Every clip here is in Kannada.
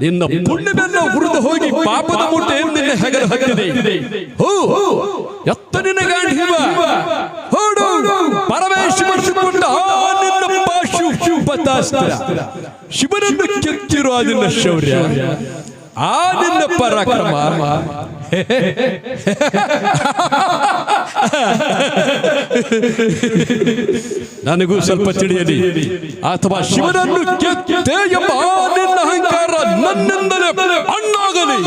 ನಿನ್ನ ಪುಣ್ಯವೆಲ್ಲ ಹುರಿದು ಹೋಗಿ ಪಾಪದ ಮೂಟೆ ನಿನ್ನ ಹೆಗಲು ಹತ್ತಿದೆ ಹೋ ಎತ್ತ ನಿನ್ನ ಗಾಂಧೀವ ಹೋಡು ಪರಮೇಶ್ವರ ಕೊಟ್ಟ ಆ ನಿನ್ನ ಪಾಶು ಪತಾಸ್ತ್ರ ಶಿವನನ್ನು ಕೆತ್ತಿರುವ ನಿನ್ನ ಶೌರ್ಯ ಆ ನಿನ್ನ ಪರಾಕ್ರಮ ನನಗೂ ಸ್ವಲ್ಪ ತಿಳಿಯಲಿ. ಅಥವಾ ಶಿವನನ್ನು ಎಂಬ ಅಹಂಕಾರ ನನ್ನಿಂದಲೇ ಅಣ್ಣಾಗಲಿ.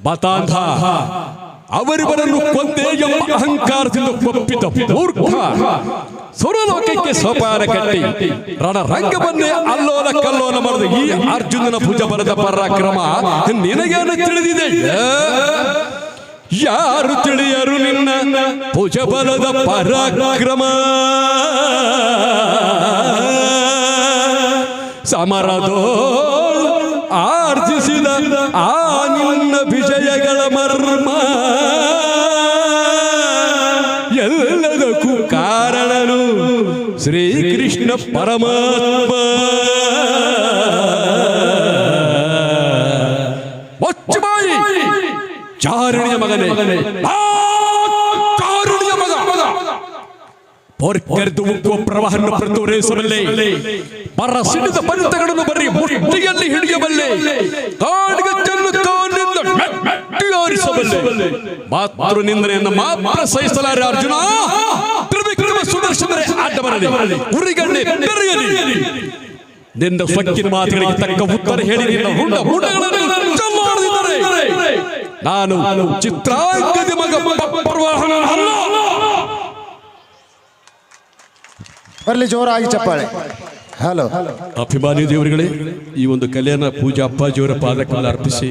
ಮತಾಂಧ, ಅವರಿವರನ್ನು ಕೊಂದೆ ಎಂಬ ಅಹಂಕಾರದಿಂದ ಒಪ್ಪಿದ ಮೂರ್ಖ ಸುರಲೋಕಕ್ಕೆ ಸೋಪಾನ ಕಟ್ಟಿ, ರಣರಂಗವನ್ನೇ ಅಲ್ಲೋಲ ಕಲ್ಲೋಲ ಮಾಡಿದ ಈ ಅರ್ಜುನನ ಭುಜ ಬರದ ಪರಾಕ್ರಮ ನಿನಗೇನು ತಿಳಿದಿದೆ? ಯಾರು ತಿಳಿಯರು ನಿನ್ನ ಪುಜಬಲದ ಪರಾಕ್ರಮ? ಸಮರದೋ ಆರ್ಜಿಸಿದ ಆ ನಿನ್ನ ವಿಜಯಗಳ ಮರ್ಮ. ಎಲ್ಲದಕ್ಕೂ ಕಾರಣನು ಶ್ರೀಕೃಷ್ಣ ಪರಮಾತ್ಮ. ಚಾರಣಿಯ ಮಗನೇ ಆ ಚಾರಣಿಯ ಮಗ ಪೊರ್ಕೆರೆದು ಉಕ್ಕುವ ಪ್ರವಾಹವನ್ನು ಪ್ರತಿರೋಧಿಸಬಲ್ಲೆ ಬರ ಸಿಡಿದ ಪಂಥಗಳನ್ನು ಬರೀ ಮುಷ್ಟಿಯಲ್ಲಿ ಹಿಡಿಯಬಲ್ಲೆ ಕಾಡಿಗೆ ಚೆನ್ನು ಕಾನಿಂದ ಮೆಟ್ಟಿ ಆರಿಸಬಲ್ಲೆ ಮಾತೃ ನಿಂದನೆಯನ್ನು ಮಾತ್ರ ಸಹಿಸಲಾರೆ ಅರ್ಜುನ ತ್ರಿವಿಕ್ರಮ ಸುದರ್ಶನರೇ ಅಡ್ಡ ಬರಲಿ ಉರಿಗಣ್ಣೆ ಬೆರೆಯಲಿ ನಿನ್ನ ಸೊಕ್ಕಿನ ಮಾತುಗಳಿಗೆ ತಕ್ಕ ಉತ್ತರ ಹೇಳಿ ನಿನ್ನ ಹುಂಡ ಹುಂಡಗಳನ್ನು ಚಲ್ಲಾಡದಿದ್ದರೆ ನಾನು ಚಿತ್ರಾಂಗದ ಮಗ ಪ್ರವಾಹನ ಅಲ್ಲ ಬರಲಿ ಜೋರಾಗಿ ಚಪ್ಪಾಳೆ. ಹಲೋ. ಅಭಿಮಾನಿ ದೇವರುಗಳೇ ಈ ಒಂದು ಕಲ್ಯಾಣ ಪೂಜಾ ಅಪ್ಪಾಜಿಯವರ ಪಾದಕ್ಕೆಲ್ಲ ಅರ್ಪಿಸಿ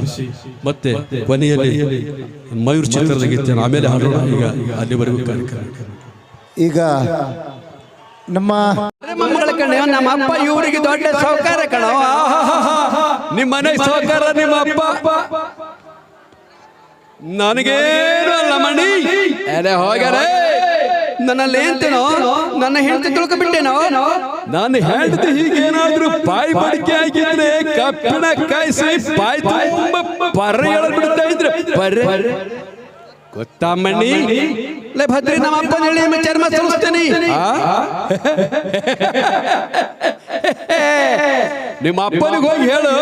ಮತ್ತೆ ಕೊನೆಯಲ್ಲಿ ಮಯೂರ್ ಚಿತ್ರದ ಗೀತೆಯನ್ನು ಆಮೇಲೆ ಹಾಡೋಣ. ಈಗ ಅಲ್ಲಿವರೆಗೂ ಕಾರ್ಯಕ್ರಮ. ಈಗ ನಮ್ಮ ಮಕ್ಕಳ ಕಣೋ ನಮ್ಮ ಅಪ್ಪ ಇವರಿಗೆ ದೊಡ್ಡ ಸೌಕಾರ ಕಣೋ. ನಿಮ್ಮ ಮನೆ ಸಹಕಾರ ನಿಮ್ಮ ಅಪ್ಪ. ನನಗೇನು ಅಲ್ಲ ಮಣಿ. ಅರೆ ಹೋಗರೆ ನನ್ನಲ್ಲಿ ಏನ್ತೇನೋ ನನ್ನ ಹೆಂಡತಿ ತಿಳ್ಕೊಬಿಟ್ಟೇನೋ ನನ್ನ ಹೆಂಡತಿ ಹೀಗೇನಾದ್ರೂ ಬಾಯಿ ಬಡಿಕೆ ಆಗಿದ್ರೆ ಕಪ್ಪಿಣ ಕಾಯಿಸಿ ಬಾಯಿ ತುಂಬ ಪರ ಹೇಳ್ಬಿಡ್ತಾ ಇದ್ರೆ ಪರ್ರೆ ಗೊತ್ತಮ್ಮಣ್ಣಿ ಲೇ ಭದ್ರಿ, ನಮ್ಮ ಅಪ್ಪನ ಹೇಳಿ ನಿಮ್ಮ ಚರ್ಮ ನಿಮ್ಮ ಅಪ್ಪನಿಗೆ ಹೋಗಿ ಹೇಳು.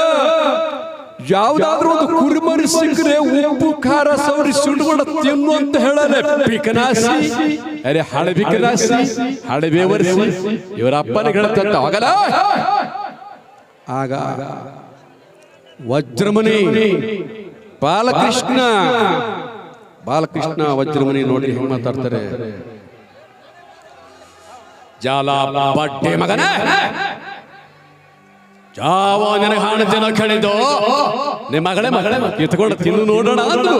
ಯಾವ್ದಾದ್ರೂ ಒಂದು ಕುರುಮರಿ ಸಿಕ್ಕರೆ ಉಪ್ಪು ಖಾರ ಸೌರಿ ಸುಂಡ್ಕೊಂಡು ತಿನ್ನು ಅಂತ ಹೇಳಲೆ ಪಿಕನಾಸಿ ಅರೆ ಹಳೆ ಬಿಕನಾಸಿ ಹಳೆ ಬೇವರಿಸಿ ಇವರ ಅಪ್ಪನ ಹೇಳ್ತಂತ ಹೋಗಲ್ಲ ಆಗ ವಜ್ರಮುನಿ ಬಾಲಕೃಷ್ಣ. ಬಾಲಕೃಷ್ಣ ವಜ್ರಮುನಿ ನೋಡಿ ಹೆಂಗ್ ಮಾತಾಡ್ತಾರೆ. ಜಾಲ ಬಡ್ಡೆ ಮಗನ. ಯಾವ ಹಾಣ ಜನ ಕಳೆದು? ನಿಮ್ಮ ಮಗಳೇ ಮಗಳೇ ಕಿತ್ಕೊಂಡು ತಿಂದು ನೋಡೋಣ ಅಂದ್ರು.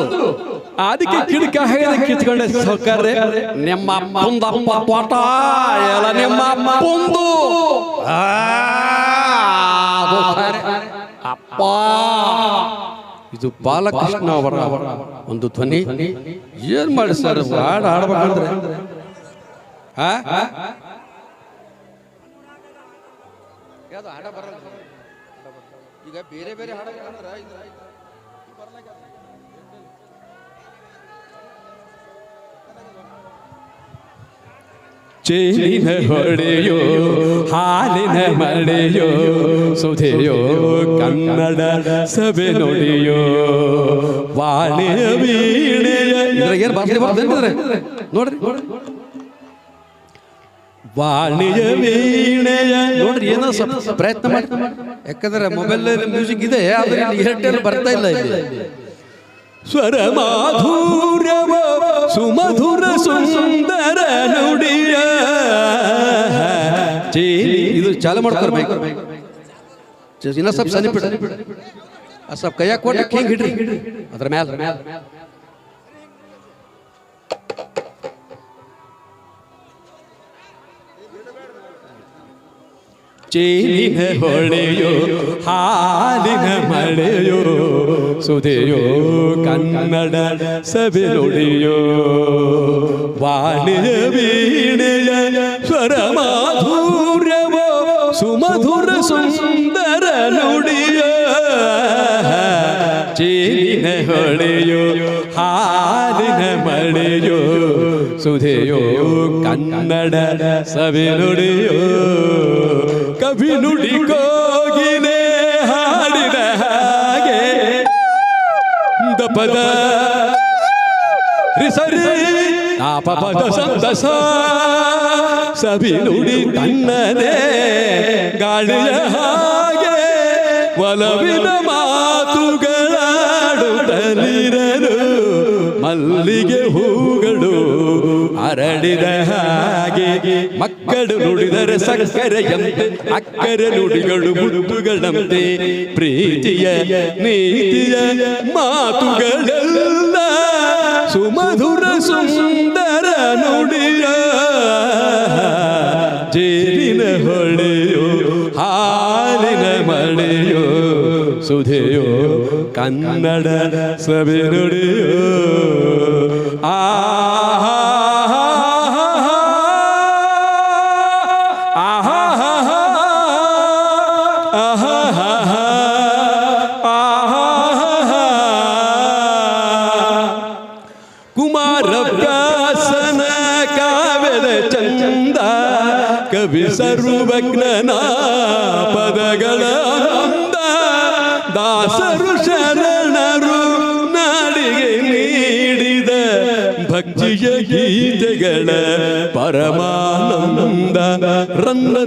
ಅದಕ್ಕೆ ಕಿಡಕ ಹಾಗೆ ಕಿತ್ಕೊಂಡೆ ಸೌಕರ್ಯ. ನಿಮ್ಮ ಅಪ್ಪಂದ ಅಪ್ಪ ಪೋಟ ಎಲ್ಲ ನಿಮ್ಮ ಅಪ್ಪಂದು. ಅಪ್ಪ, ಇದು ಬಾಲಕೃಷ್ಣ ಅವರ ಒಂದು ಧ್ವನಿ. ಏನ್ ಮಾಡಿ ಸರ್, ಹಾಡು ಹಾಡ್ಬೇಕಂದ್ರೆ? ಆ? ಈಗ ಬೇರೆ ಬೇರೆ ಹಾಡ ಚೇಲಿನ ಹೊಡೆಯೋ ಹಾಲಿನ ಮಳೆಯೋ ಸುಧೆಯೋ ಕನ್ನಡ ಸಭೆ ನೋಡಿಯೋ ವಾಣಿಯ ವೀಣೆಯ ನೋಡ್ರಿ ನೋಡ್ರಿ. ವಾಣಿಯ ವೀಣೆಯ ನೋಡ್ರಿ ಏನೋ ಸ್ವಲ್ಪ ಪ್ರಯತ್ನ ಮಾಡಿ. ಯಾಕಂದ್ರೆ ಮೊಬೈಲ್ ಮ್ಯೂಸಿಕ್ ಇದೆ ಆದ್ರೆ ಏರ್ಟೆಲ್ ಬರ್ತಾ ಇಲ್ಲ ಇಲ್ಲಿ. ಸ್ವರ ಮಾಧುರ್ಯವ ಸುಮಧುರ ಸುಂದರ ನುಡಿಯ. ಇದು ಚಾಲು ಮಾಡ್ಕೊರ್ಬೇಕು ಇನ್ನ ಸ್ವಲ್ಪ ಸನಿ ಬಿಡ ಆ ಸ್ವಲ್ಪ ಕೈಯಾಗ ಕೊಟ್ಟು ಹಿಂಗ್ ಹಿಡ್ರಿ. ಅದ್ರ ಮ್ಯಾಲ. ಚೇನಿನ ಹೊಳೆಯೋ ಹಾಲಿನ ಮಳೆಯೋ ಸುಧೆಯೋ ಕನ್ನಡ ಸಭೆ ನುಡಿಯೋ ವಾಣಿಯ ವೀಣೆಯ ಸ್ವರ ಮಾಧುರ್ಯವೋ ಸುಮಧುರ ಸುಂದರ ನುಡಿಯ ಚೇಲಿನ ಹೊಳೆಯೋ ಹಾಲಿನ ಮಳೆಯೋ ಸುಧೆಯೋ ಕನ್ನಡ ಸವಿ ನುಡಿಯೋ ಕವಿ ನುಡಿ ಕೋಗಿನೆ ಹಾಡಿದ ಹಾಗೆ ದಪದ ರಿಸರಿ ತಾಪಪದ ಸಂತಸ ಸವಿ ನುಡಿ ತನ್ನದೇ ಗಾಳಿಯ ಹಾಗೆ ಒಲವಿನ ಮಾತುಗಳಾಡುತ್ತಲಿರಲು ಮಲ್ಲಿಗೆ ಹೂಗಳು ಅರಳಿದ ಹಾಗೆ ಮಕ್ಕಳು ನುಡಿದರೆ ಸಕ್ಕರೆಯಂತೆ ಅಕ್ಕರೆ ನುಡಿಗಳು ಮುತ್ತುಗಳಂತೆ ಪ್ರೀತಿಯ ನೀತಿಯ ಮಾತುಗಳೆಲ್ಲ ಸುಮಧುರ ಸುಂದರ ನುಡಿಯ ಜೇರಿನ ಹೊಳೆಯೋ ಹಾಲಿನ ಮಳೆಯೋ ಸುಧೆಯೋ ಕನ್ನಡ ಸಭೆ ನುಡಿಯೋ ಆ ಕುಮಾರ ವ್ಯಾಸನ ಕಾವ್ಯದ ಚಂದ ಕವಿ ಸರ್ವಜ್ಞನ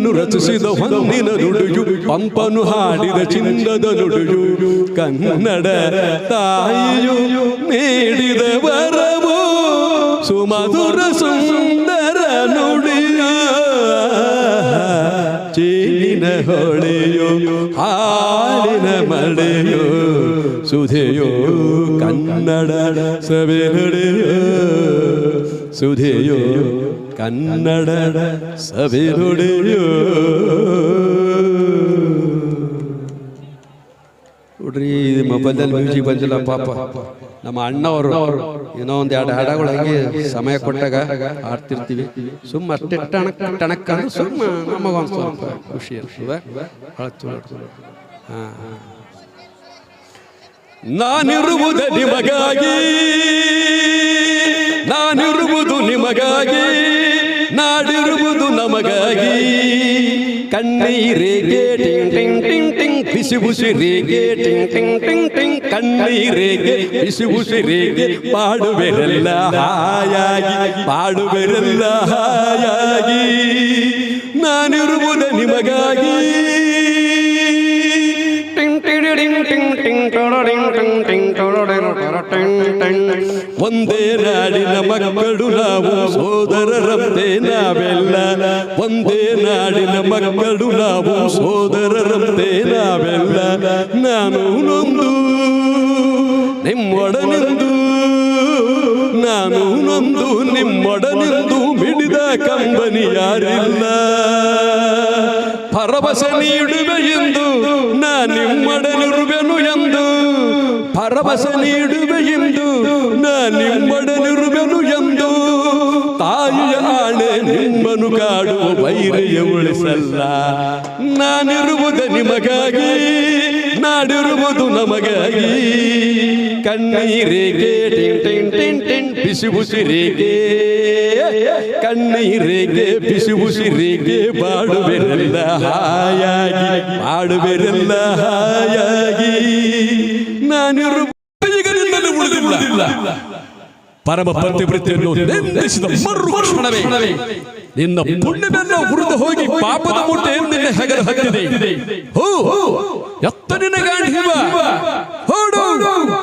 ರನ್ನನು ರಚಿಸಿದ ಹೊನ್ನಿನ ನುಡಿಯು ಪಂಪನು ಹಾಡಿದ ಚಿನ್ನದ ನುಡಿಯು ಕನ್ನಡ ತಾಯಿಯು ನೀಡಿದ ವರವು ಸುಮಧುರ ಸುಂದರ ನುಡಿಯ ಚೇಲಿನ ಹೊಳೆಯೋ ಹಾಲಿನ ಮಳೆಯೋ ಸುಧೆಯೋ ಕನ್ನಡ ಸಭೆ ನುಡಿಯೋ ಸುಧೆಯೋ ಕನ್ನಡ ಸಭೆ ನುಡಿಯೋ. ನೋಡ್ರಿ, ಇದು ಮೊಬೈಲಲ್ಲಿ ಮ್ಯೂಸಿಕ್ ಬಂದಿಲ್ಲ ಪಾಪ. ನಮ್ಮ ಅಣ್ಣವರು ಏನೋ ಒಂದು ಎರಡು ಹಾಡಗಳು ಸಮಯ ಕೊಟ್ಟಾಗ ಆಡ್ತಿರ್ತೀವಿ ಸುಮ್ಮ ಅಷ್ಟೇ ಟಣಕ್ ಟಣಕ್ ಅಂದ್ರೆ ಸುಮ್ಮ ನಮಗೊಂದು ಸ್ವಲ್ಪ ಖುಷಿ ಇರ್ತದೆ. ನಾನಿರುವುದು ನಿಮಗಾಗಿ. ನಾನಿರುವುದು ನಿಮಗಾಗಿ. ನಾಡಿರುವುದು ನಮಗಾಗಿ ಕಣ್ಣೀರೇಗೆ ಟಿಂಗ್ ಟಿಂಗ್ ಟಿಂಗ್ ಟಿಂಗ್ ಬಿಸಿ ಉಸಿರೇಗೆ ಟಿಂಗ್ ಟಿಂಗ್ ಟಿಂಗ್ ಟಿಂಗ್ ಕಣ್ಣೀರೇಗೆ ಬಿಸಿ ಉಸಿರೇಗೆ ಪಾಡುವೆರೆಲ್ಲ ಹಾಯಾಗಿ ಪಾಡುವೆರೆಲ್ಲ ಹಾಯಾಗಿ ನಾನಿರುವುದು ನಿಮಗಾಗಿ ಟಿಂಗ್ ಟಿಡಿಡಿಂಗ್ ಟಿಂಗ್ ಟಿಂಗ್ ಟಿಂಗ್ ಟಿಂಗ್ ಟಿಂಗ್ ಟಿಂಗ್ ಟಿಂಗ್ ಟಿಂಗ್. ಒಂದೇ ನಾಡಿನ ಮಕ್ಕಳು ನಾವು ಸೋದರರಂತೆ ನಾವೆಲ್ಲ. ಒಂದೇ ನಾಡಿನ ಮಕ್ಕಳು ನಾವು ಸೋದರರಂತೆ ನಾವೆಲ್ಲ. ನಾನು ನೊಂದು ನಿಮ್ಮೊಡನೆಂದು. ನಾನು ನೊಂದು ನಿಮ್ಮೊಡನೆಂದು ಮಿಡಿದ ಕಂಬನಿ ಯಾರಿಲ್ಲ. ಭರವಸೆ ನೀಡುವೆ ಎಂದು ನಾ ನಿಮ್ಮೊಡನಿರುವೆನು ಎಂದು. ಭರವಸೆ ನೀಡುವೆ ಎಂದು ನಿಮ್ಮೊಡನಿರುವೆನು ಎಂದು ತಾಯಿಯ ಆಣೆ ನಿಮ್ಮನು ಕಾಡುವ ವೈರಿಯ ಉಳಿಸಲ್ಲ. ನಾನಿರುವುದು ನಿಮಗಾಗಿ, ನಾಡಿರುವುದು ನಮಗಾಗಿ. ಕಣ್ಣೀರಿಗೆ ಟಿಂ ಟಿಂ ಟಿಂಗ್ ಟಿಂಗ್ ಬಿಸಿ ಉಸಿರಿಗೆ ಕಣ್ಣೀರಿಗೆ ಬಿಸಿ ಉಸಿರಿಗೆ ಬಾಡುವೆರೆಲ್ಲ ಹಾಯಾಗಿ ಬಾಡುವೆರೆಲ್ಲ ಹಾಯಾಗಿ. ನಾನಿರುವ ಈಗಲಿಂದಲೂ ಉಳಿದಿಲ್ಲ ಪರಮ ಪತಿವೃತ್ತಿಯನ್ನು ನಿಂದಿಸಿದ ಮರುಕ್ಷಣವೇ ನಿನ್ನ ಪುಣ್ಯವೆಲ್ಲ ಉರಿದು ಹೋಗಿ ಪಾಪದ ಮೂಟೆ ನಿನ್ನ ಹೆಗಲು ಹತ್ತಿದೆ ಹೋ ಎತ್ತ ನಿನ್ನ ಗಾಂಧೀವ ಹೊಡು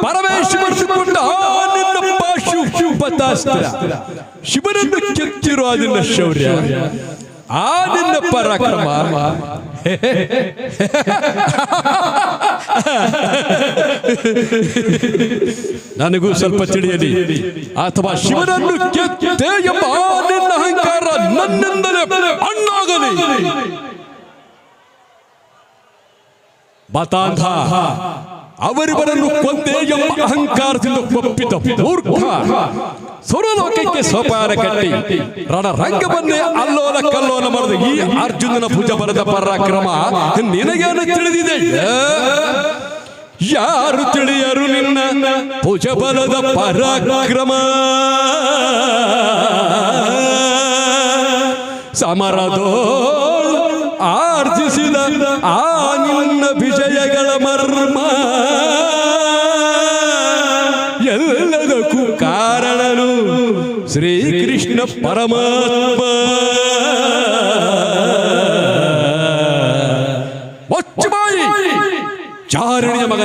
ಪರಮೇಶ್ವರಿಸಿಕೊಂಡ ಆ ನಿನ್ನ ಪಾಶು ಪತಾಸ್ತ್ರ ಶಿವನನ್ನು ಕೆತ್ತಿರುವ ನಿನ್ನ ಶೌರ್ಯ ಆ ನಿನ್ನ ಪರಾಕ್ರಮ ನನಗೂ ಸ್ವಲ್ಪ ತಿಳಿಯಲಿ. ಅಥವಾ ಶಿವನನ್ನು ನಿನ್ನ ಅಹಂಕಾರ ನನ್ನಿಂದಲೇ ಅಣ್ಣಾಗಲಿ. ಮತಾಂಧ ಅವರಿವರನ್ನು ಕೊಂದೇ ಎಂಬ ಅಹಂಕಾರದಿಂದ ಒಪ್ಪಿದ ಮೂರ್ಖ ಸುರಲೋಕಕ್ಕೆ ಸೋಪಾರ ಕಟ್ಟಿ ರಣರಂಗವನ್ನೇ ಅಲ್ಲೋಲ ಕಲ್ಲೋಲ ಮಾಡಿದ ಈ ಅರ್ಜುನನ ಭುಜ ಬರದ ಪರಾಕ್ರಮ ನಿನಗೇನು ತಿಳಿದಿದೆ? ಯಾರು ತಿಳಿಯರು ನಿನ್ನ ಪುಜಬಲದ ಪರಾಕ್ರಮ? ಸಮರದೋಳ್ ಆರ್ಜಿಸಿದ ಆ ನಿನ್ನ ವಿಜಯಗಳ ಮರ್ಮ. ಎಲ್ಲದಕ್ಕೂ ಕಾರಣನು ಶ್ರೀಕೃಷ್ಣ ಪರಮಾತ್ಮ. ಚಾರಣಿಯ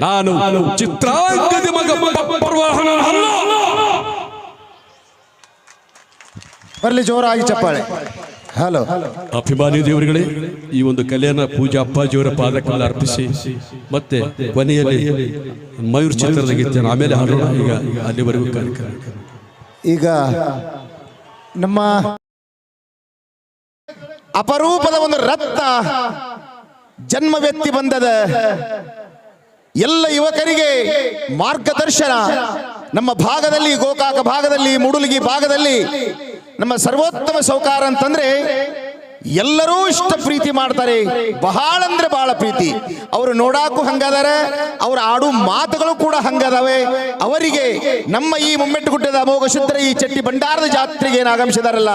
ನಾನು ಚಿತ್ರಾಂಗದ ಮಗ ಪ್ರವಾಹನ ಅಲ್ಲ ಬರಲಿ ಜೋರಾಗಿ ಚಪ್ಪಾಳೆ. ಹಲೋ. ಅಭಿಮಾನಿ ದೇವರುಗಳೇ ಈ ಒಂದು ಕಲ್ಯಾಣ ಪೂಜಾ ಅಪ್ಪಾಜಿಯವರ ಪಾದಕ್ಕೆಲ್ಲ ಅರ್ಪಿಸಿ ಮತ್ತೆ ಕೊನೆಯಲ್ಲಿ ಮಯೂರ್ ಚಿತ್ರದ ಗೀತೆಯನ್ನು ಆಮೇಲೆ ಹಾಡೋಣ. ಈಗ ಅಲ್ಲಿವರೆಗೂ ಕಾರ್ಯಕ್ರಮ. ಈಗ ನಮ್ಮ ಅಪರೂಪದ ಒಂದು ರಕ್ತ ಜನ್ಮ ವ್ಯಕ್ತಿ ಬಂದದ ಎಲ್ಲ ಯುವಕರಿಗೆ ಮಾರ್ಗದರ್ಶನ. ನಮ್ಮ ಭಾಗದಲ್ಲಿ, ಗೋಕಾಕ ಭಾಗದಲ್ಲಿ, ಮುಡುಲಿಗಿ ಭಾಗದಲ್ಲಿ ನಮ್ಮ ಸರ್ವೋತ್ತಮ ಸೌಕಾರ ಅಂತಂದ್ರೆ ಎಲ್ಲರೂ ಇಷ್ಟ ಪ್ರೀತಿ ಮಾಡ್ತಾರೆ. ಬಹಳ ಅಂದ್ರೆ ಬಹಳ ಪ್ರೀತಿ. ಅವರು ನೋಡಾಕು ಹಂಗದಾರ, ಅವ್ರ ಆಡು ಮಾತುಗಳು ಕೂಡ ಹಂಗದಾವೆ. ಅವರಿಗೆ ನಮ್ಮ ಈ ಮುಮ್ಮೆಟ್ಟುಗುಡ್ಡದ ಅಮೋಘ ಶುದ್ಧರ ಈ ಚಟ್ಟಿ ಭಂಡಾರದ ಜಾತ್ರೆಗೆ ಆಗಮಿಸಿದಾರಲ್ಲ?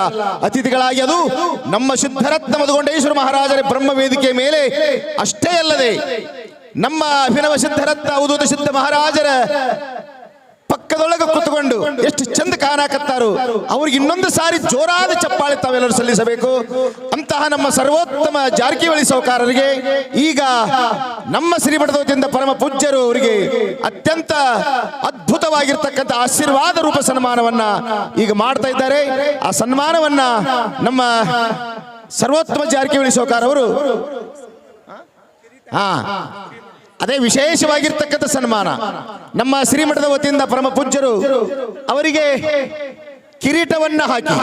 ಅತಿಥಿಗಳಾಗಿ ಅದು ನಮ್ಮ ಶುದ್ಧರತ್ನ ಮಧುಗೊಂಡೇಶ್ವರ ಮಹಾರಾಜರ ಬ್ರಹ್ಮ ವೇದಿಕೆ ಮೇಲೆ ಅಷ್ಟೇ ಅಲ್ಲದೆ ನಮ್ಮ ಅಭಿನವ ಸಿದ್ಧರತ್ನ ಅವಧೂತ ಸಿದ್ಧ ಮಹಾರಾಜರ ಪಕ್ಕದೊಳಗೆ ಕುತ್ಕೊಂಡು ಎಷ್ಟು ಚಂದ ಕಾಣಕತ್ತಾರು ಅವ್ರಿಗೆ ಇನ್ನೊಂದು ಸಾರಿ ಜೋರಾದ ಚಪ್ಪಾಳೆ ತಾವೆಲ್ಲರೂ ಸಲ್ಲಿಸಬೇಕು. ಅಂತಹ ನಮ್ಮ ಸರ್ವೋತ್ತಮ ಜಾರಕಿಹೊಳಿ ಸೌಕಾರರಿಗೆ ಈಗ ನಮ್ಮ ಶ್ರೀಮಠದಿಂದ ಪರಮ ಪೂಜ್ಯರು ಅವರಿಗೆ ಅತ್ಯಂತ ಅದ್ಭುತವಾಗಿರ್ತಕ್ಕಂಥ ಆಶೀರ್ವಾದ ರೂಪ ಸನ್ಮಾನವನ್ನ ಈಗ ಮಾಡ್ತಾ ಇದ್ದಾರೆ. ಆ ಸನ್ಮಾನವನ್ನ ನಮ್ಮ ಸರ್ವೋತ್ತಮ ಜಾರಕಿಹೊಳಿ ಸೌಕಾರ ಅವರು ಹಾ. ಅದೇ ವಿಶೇಷವಾಗಿರ್ತಕ್ಕಂಥ ಸನ್ಮಾನ. ನಮ್ಮ ಶ್ರೀಮಠದ ವತಿಯಿಂದ ಪರಮ ಪೂಜ್ಯರು ಅವರಿಗೆ ಕಿರೀಟವನ್ನ ಹಾಕಿ.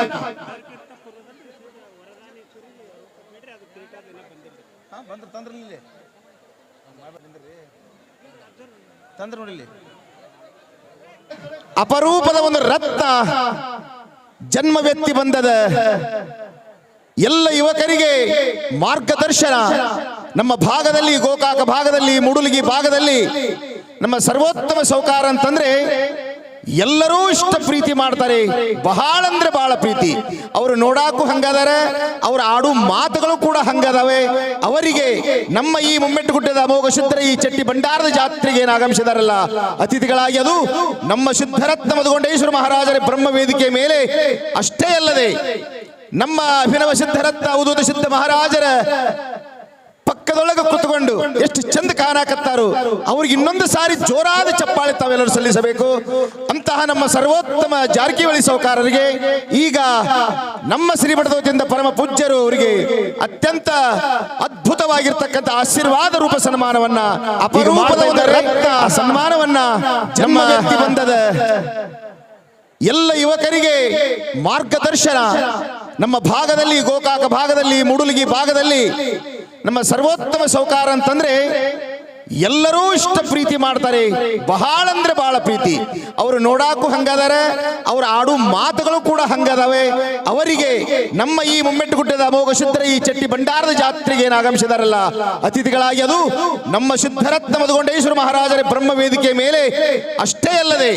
ಅಪರೂಪದ ಒಂದು ರಕ್ತ ಜನ್ಮ ವ್ಯಕ್ತಿ ಬಂದದ. ಎಲ್ಲ ಯುವಕರಿಗೆ ಮಾರ್ಗದರ್ಶನ. ನಮ್ಮ ಭಾಗದಲ್ಲಿ ಗೋಕಾಕ ಭಾಗದಲ್ಲಿ, ಮುಡುಲಿಗಿ ಭಾಗದಲ್ಲಿ ನಮ್ಮ ಸರ್ವೋತ್ತಮ ಸೌಕಾರ ಅಂತಂದ್ರೆ ಎಲ್ಲರೂ ಇಷ್ಟ ಪ್ರೀತಿ ಮಾಡ್ತಾರೆ. ಬಹಳ ಅಂದ್ರೆ ಬಹಳ ಪ್ರೀತಿ. ಅವರು ನೋಡಾಕು ಹಂಗದಾರ, ಅವ್ರ ಆಡು ಮಾತುಗಳು ಕೂಡ ಹಂಗದಾವೆ. ಅವರಿಗೆ ನಮ್ಮ ಈ ಮುಮ್ಮೆಟ್ಟುಗುಡ್ಡದ ಅಮೋಘ ಶುದ್ಧರ ಈ ಚಟ್ಟಿ ಭಂಡಾರದ ಜಾತ್ರೆಗೆ ಆಗಮಿಸಿದಾರಲ್ಲ? ಅತಿಥಿಗಳಾಗಿ ಅದು ನಮ್ಮ ಶುದ್ಧರತ್ನ ಮಧುಗೊಂಡೇಶ್ವರ ಮಹಾರಾಜರ ಬ್ರಹ್ಮ ವೇದಿಕೆ ಮೇಲೆ ಅಷ್ಟೇ ಅಲ್ಲದೆ ನಮ್ಮ ಅಭಿನವ ಸಿದ್ಧರತ್ನ ಅವಧೂತ ಸಿದ್ಧ ಮಹಾರಾಜರ ಪಕ್ಕದೊಳಗೆ ಕೂತ್ಕೊಂಡು ಎಷ್ಟು ಚಂದ ಕಾಣಕತ್ತಾರು ಅವ್ರಿಗೆ ಇನ್ನೊಂದು ಸಾರಿ ಜೋರಾದ ಚಪ್ಪಾಳೆ ತಾವೆಲ್ಲರೂ ಸಲ್ಲಿಸಬೇಕು. ಅಂತಹ ನಮ್ಮ ಸರ್ವೋತ್ತಮ ಜಾರಕಿಹೊಳಿ ಸೌಕಾರರಿಗೆ ಈಗ ನಮ್ಮ ಶ್ರೀಮಠದಿಂದ ಪರಮ ಪೂಜ್ಯರು ಅವರಿಗೆ ಅತ್ಯಂತ ಅದ್ಭುತವಾಗಿರ್ತಕ್ಕಂಥ ಆಶೀರ್ವಾದ ರೂಪ ಸನ್ಮಾನವನ್ನ ಅಪರೂಪದ ರಕ್ತ ರತ್ನ ಸನ್ಮಾನವನ್ನ ಜನ್ಮ ಬಂದದ. ಎಲ್ಲ ಯುವಕರಿಗೆ ಮಾರ್ಗದರ್ಶನ. ನಮ್ಮ ಭಾಗದಲ್ಲಿ ಗೋಕಾಕ ಭಾಗದಲ್ಲಿ ಮುಡುಲಿಗಿ ಭಾಗದಲ್ಲಿ ನಮ್ಮ ಸರ್ವೋತ್ತಮ ಸೌಕಾರ ಅಂತಂದ್ರೆ ಎಲ್ಲರೂ ಇಷ್ಟ ಪ್ರೀತಿ ಮಾಡ್ತಾರೆ. ಬಹಳ ಅಂದ್ರೆ ಬಹಳ ಪ್ರೀತಿ. ಅವರು ನೋಡಾಕು ಹಂಗದಾರೆ, ಅವ್ರ ಆಡು ಮಾತುಗಳು ಕೂಡ ಹಂಗದಾವೆ. ಅವರಿಗೆ ನಮ್ಮ ಈ ಮುಮ್ಮೆಟ್ಟುಗುಡ್ಡದ ಅಮೋಘ ಶುದ್ಧರ ಈ ಚಟ್ಟಿ ಭಂಡಾರದ ಜಾತ್ರೆಗೆ ಏನು ಆಗಮಿಸಿದಾರಲ್ಲ? ಅತಿಥಿಗಳಾಗಿ ಅದು ನಮ್ಮ ಶುದ್ಧರತ್ನ ಮಧುಗೊಂಡೇಶ್ವರ ಮಹಾರಾಜರ ಬ್ರಹ್ಮ ವೇದಿಕೆ ಮೇಲೆ ಅಷ್ಟೇ ಅಲ್ಲದೆ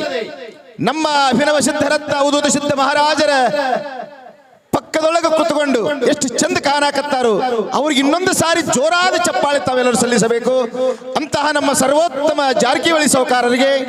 ನಮ್ಮ ಅಭಿನವ ಸಿದ್ಧರತ್ನ ಉದೂತ ಸಿದ್ಧ ಮಹಾರಾಜರ ಪಕ್ಕದೊಳಗೆ ಕುತ್ಕೊಂಡು ಎಷ್ಟು ಚಂದ ಕಾಣಕತ್ತಾರು ಅವ್ರಿಗೆ ಇನ್ನೊಂದು ಸಾರಿ ಜೋರಾದ ಚಪ್ಪಾಳೆ ತಾವೆಲ್ಲರೂ ಸಲ್ಲಿಸಬೇಕು. ಅಂತಹ ನಮ್ಮ ಸರ್ವೋತ್ತಮ ಜಾರಕಿಹೊಳಿ ಸೌಕಾರರಿಗೆ